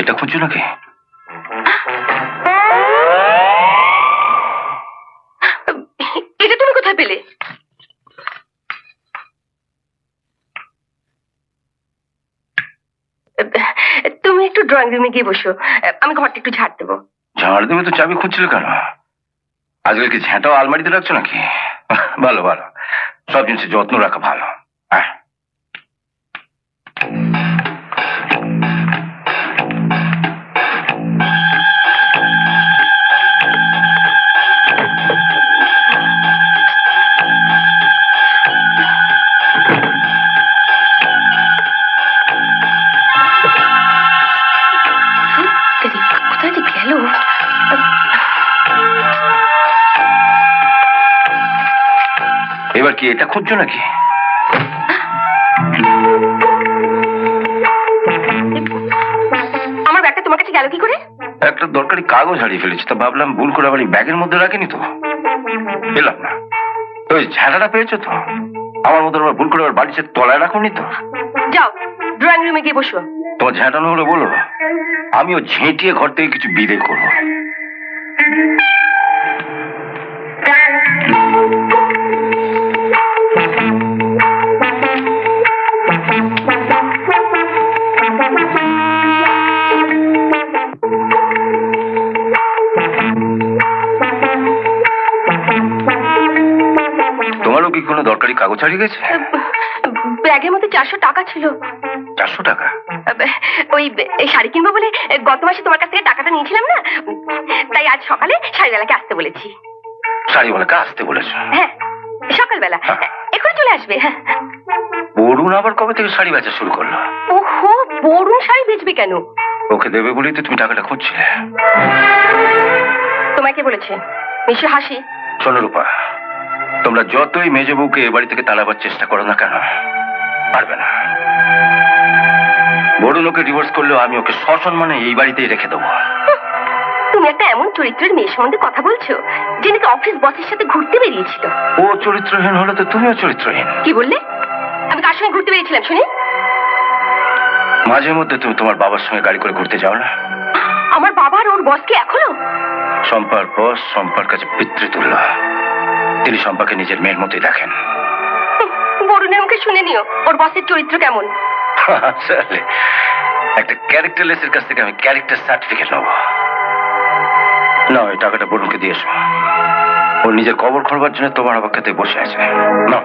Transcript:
এটা খুঁজছো তুমি কোথায় পেলে? তুমি একটু ড্রয়িং রুমে গিয়ে বসো। আমি ঘরটা একটু ঝাড় দেবো। ঝাড় দেবে তো চাবি খুঁজছিলে কেন? আজকাল কি ঝ্যাঁটাও আলমারিতে রাখছো নাকি? ভালো ভালো। সব জিনিসের যত্ন রাখা ভালো। এবার কি এটা খুঁজছো নাকি? আমার ব্যাগটা তোমার কাছে গেল কি করে? একটা দরকারি কাগজ হারিয়ে ফেলেছি তা ভাবলাম ভুল করে আবার এই ব্যাগের মধ্যে রাখিনি তো। পেলাম না। ওই ঝাঁটাটা পেয়েছ তো? আমার মতো আবার ভুল করে আবার বাড়িতে তলায় রাখুনি তো? যাও ড্রয়িং রুমে গিয়ে বসো। তোমার ঝ্যাঁটানো হলে বলো আমিও ঝেঁটিয়ে ঘর থেকে কিছু বিদে করব। কোনো দরকারি কাগজ হারিয়ে গেছে? ব্যাগের মধ্যে চারশো টাকা ছিল। চারশো টাকা? ওই শাড়ি কিনবো বলে গত মাসে তোমার কাছ থেকে টাকাটা নিয়েছিলাম না? তাই আজ সকালে শাড়িওয়ালাকে আসতে বলেছি। শাড়িওয়ালাকে আসতে বলেছ? হ্যাঁ সকালবেলা। এখন চলে আসবে হ্যাঁ। বরুণ আবার কবে থেকে শাড়ি বেচা শুরু করল? ওহো বরুণ শাড়ি বেচবে কেন? ওকে দেবে বলেই তো তুমি টাকাটা খুঁজছিলে। তোমায় কে বলেছে? নিশ্চয় হাসি। শোনো রূপা তোমরা যতই মেজ বউকে এ বাড়ি থেকে তাড়াবার চেষ্টা করো না কেন পারবে না। বরুণ ওকে ডিভোর্স করলেও আমি ওকে সসম্মানে এই বাড়িতেই রেখে দেবো। তুমি একটা এমন চরিত্রের মেয়ের সম্বন্ধে কথা বলছো যে নাকি অফিস বসের সাথে ঘুরতে বেরিয়েছিল। ও চরিত্রহীন হলে তো তুমিও চরিত্রহীন। কি বললে? আমি কার সঙ্গে ঘুরতে বেরিয়েছিলাম শুনি? মাঝে মধ্যে তুমি তোমার বাবার সঙ্গে গাড়ি করে ঘুরতে যাও না? আমার বাবার ওর বসকে এখনও? সম্পার বস সম্পার কাছে পিতৃতুল্য। তিনি সম্পাকে নিজের মেয়ের মতোই দেখেন। বরুণে আমাকে শুনে নিও ওর বসের চরিত্র কেমন? আসলে একটা ক্যারেক্টারলেসের কাছ থেকে আমি ক্যারেক্টার সার্টিফিকেট নেব। না ওই টাকাটা বরুণকে দিয়েছ ওর নিজের কবর খোলবার জন্য তোমার অপেক্ষাতে বসে আছে। না